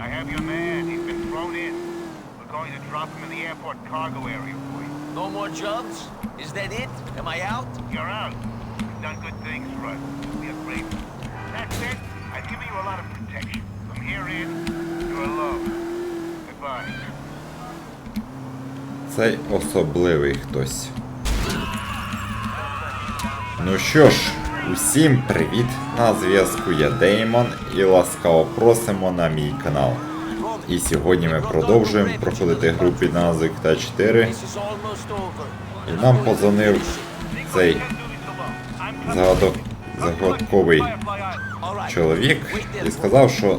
I have your man. He's been thrown in. We're going to drop him in the airport cargo area for you. No more jobs? Is that it? Am I out? You're out. You've done good things for us. We are grateful. That's it. I've given you a lot of protection. From here in, you're alone. Goodbye. Цей особливий хтось. Ну що ж, Усім привіт! На зв'язку я Деймон і ласкаво просимо на мій канал. І сьогодні ми продовжуємо проходити гру під назвою GTA 4. This is almost over. І нам позвонив цей загадок, загадковий чоловік і сказав, що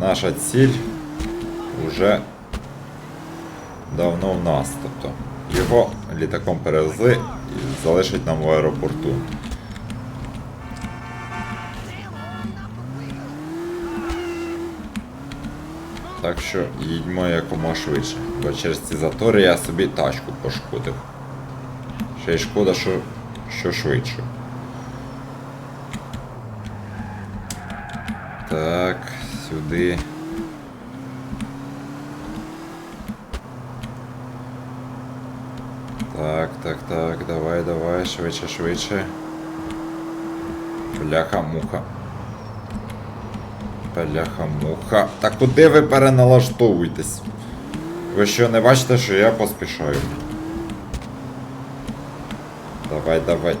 наша ціль вже давно в нас. Тобто його літаком перевезли і залишать нам в аеропорту. Так що їдьмо якомога швидше. Бо через ці затори я собі тачку пошкодив. Ще й шкода, що, що швидше. Так, сюди. Так, так, так, давай, давай, швидше, швидше. Бляха, муха. Бляха, муха. Та куди ви переналаштовуєтесь? Ви що, не бачите, що я поспішаю? Давай, давай.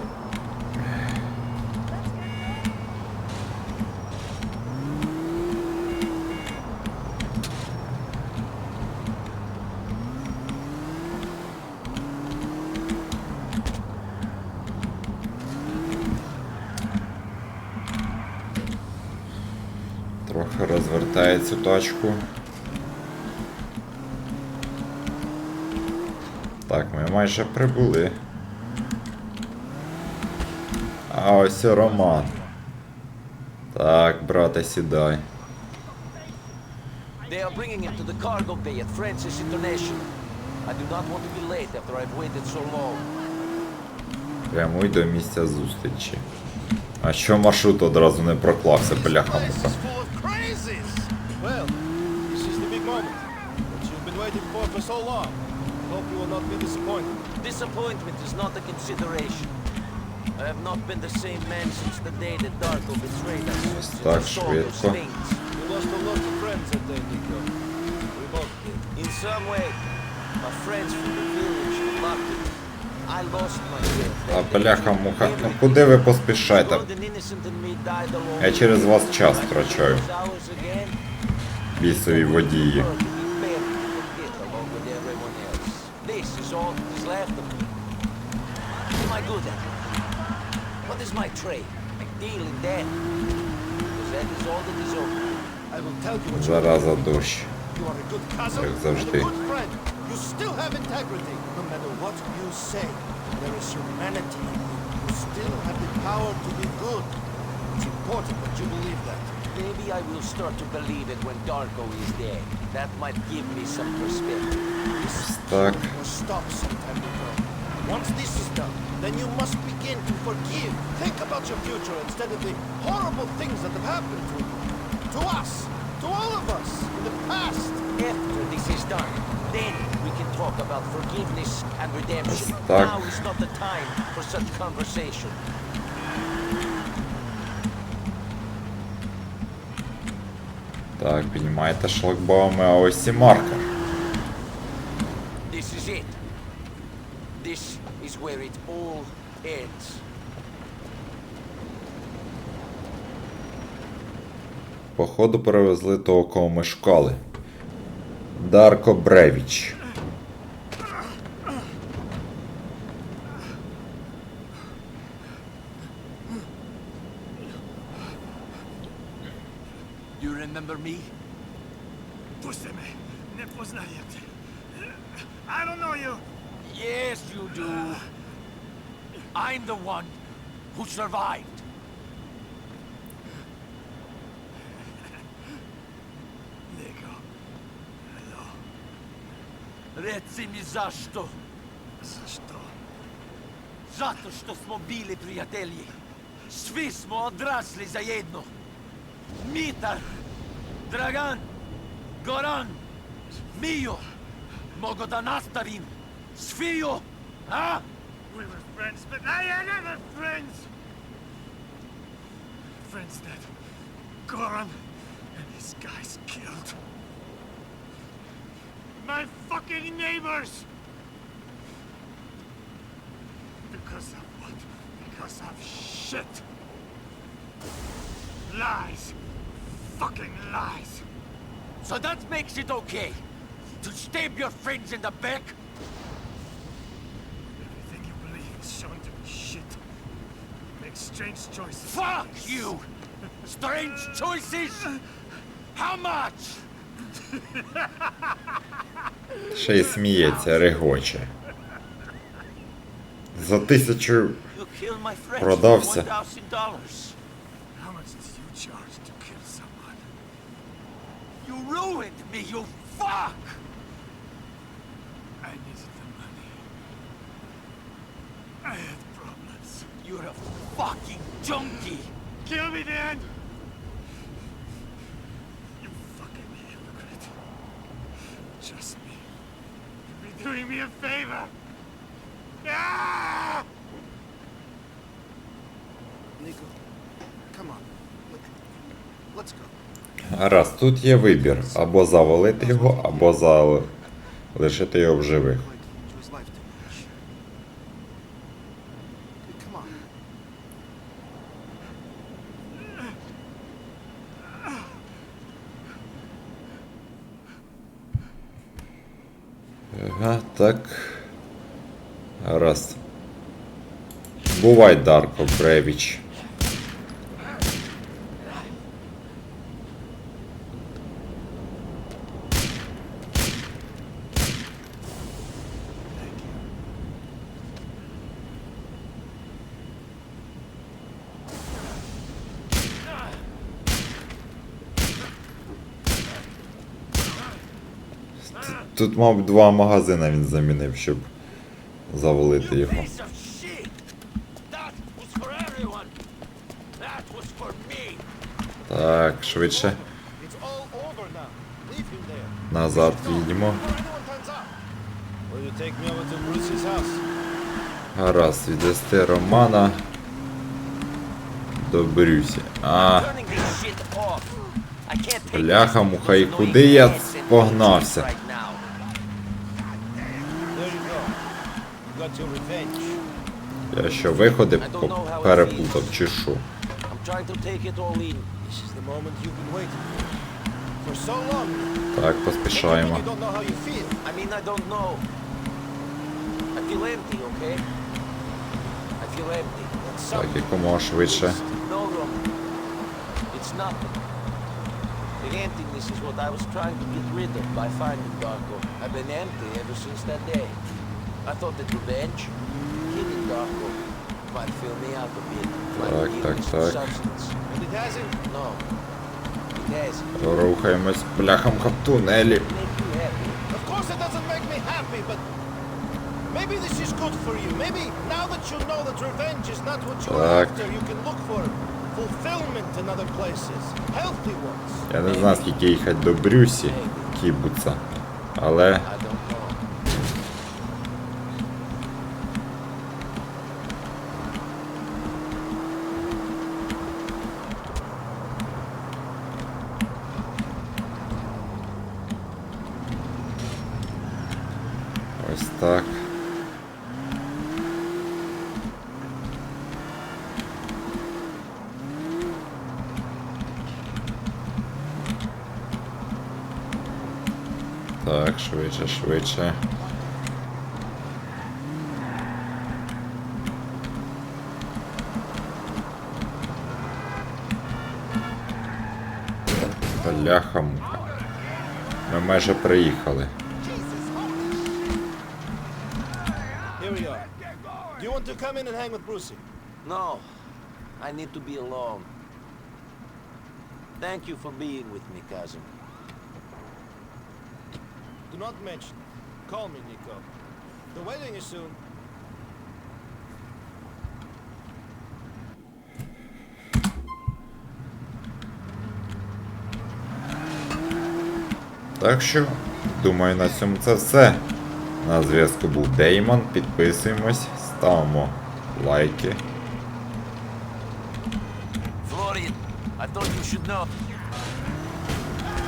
Трохи розвертає цю тачку. Так, ми майже прибули. А ось Роман. Так, брате, сідай. They are bringing him to the cargo bay at Francis International. I do not want to be late after I've waited so long. Прямуй до місця зустрічі. А що маршрут одразу не проклався, бляха муха. For so long. Hope you will not be disappointed. Disappointment is not a consideration. I have not been the same man since the day that Darko betrayed us. так швидко. You lost a lot of friends that day, Nico. We both did. In some way, my friends from the village me. I lost myself. А бляха муха, ну куди ви поспішаєте? Я через вас час втрачаю. Бісові водії. saw, just left of me. What am I good at? What is my trade? I deal in death. Because that is all that is open. I will tell you what Zaraza duś. You are a good cousin and a good friend. You still have integrity. No matter what you say, there is humanity in you. You still have the power to be good. It's important that you believe that. Maybe I will start to believe it when Darko is dead. That might give me some perspective. Stuck. Stop sometime ago. Once this is done, then you must begin to forgive. Think about your future instead of the horrible things that have happened to you. To us. To all of us. In the past. After this is done, then we can talk about forgiveness and redemption. Stuck. Now is not the time for such conversation. Так, піднімайте шлагбауми, а ось і марка. This is it. This is where it all ends. Походу перевезли того, кого ми шукали. Дарко Бревіч. remember me? Pusteme. Ne poznajete. I don't know you. Yes, you do. I'm the one who survived. Nico. Hello. Reci mi zašto. Zašto? Zato što smo bili prijatelji. Svi smo odrasli zajedno. Mitar Dragan! Goran! Mio! Mogo da nastavim! Svio! A? We were friends, but I had other friends. Friends that Goran and his guys killed. My fucking neighbors. Because of what? Because of shit. Lies Fucking lies. So that makes it okay to stab your friends in the back? Everything you believe is shown to be shit. You make strange choices. Fuck you! Strange choices! How much? Ще й сміється, регоче. За тисячу You killed my friends Продався. for $1,000. How much do you charge to kill someone? You ruined me, you fuck! I needed the money. I had problems. You're a fucking junkie! Kill me then! You fucking hypocrite. Trust me. You'll be doing me a favor. Ah! Nico, come on. Let's go. Гаразд, тут є вибір. Або завалити його, або залишити його в живих. Ага, так. Гаразд. Бувай, Дарко Бревіч. Тут, мабуть, два магазини він замінив, щоб завалити його. Так, швидше. Назад їдемо. Гаразд, відвести Романа до Брюсі. А, Бляха, муха, і куди я погнався? right now. There you go. You got your revenge. я що виходи по- переплутав чи що? I'm trying to take it all in. This is the moment you've been waiting for. For so long. Так, поспішаємо. Так, якомога швидше. Emptiness is what I was trying to get rid of by finding Darko. I've been empty ever since that day. I thought that revenge, killing Darko, might fill me up a bit. Так, так, так. Рухаємось бляхам в тунелі. Maybe this is good for you. Maybe now that you know that revenge is not what you're Так. after, you can look for fulfillment in other places. Healthy ones. Я не знаю, скільки їхати до Брюсі, кібуца. Але I don't know. ось так. Так, швидше, швидше. Бляха. Ми майже приїхали. Here we are. Do you want to come in and hang with Brucey? No. I need to be alone. Thank you for being with me, cousin. Not mention. Call me, Nico. The wedding is soon. Так що, думаю, на цьому це все. На зв'язку був Деймон. Підписуємось, ставимо лайки.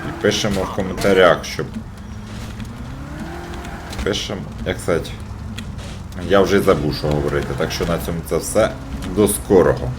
І пишемо в коментарях, щоб. Пишемо, як сказати. Я вже забув, що говорити. Так що на цьому це все. До скорого.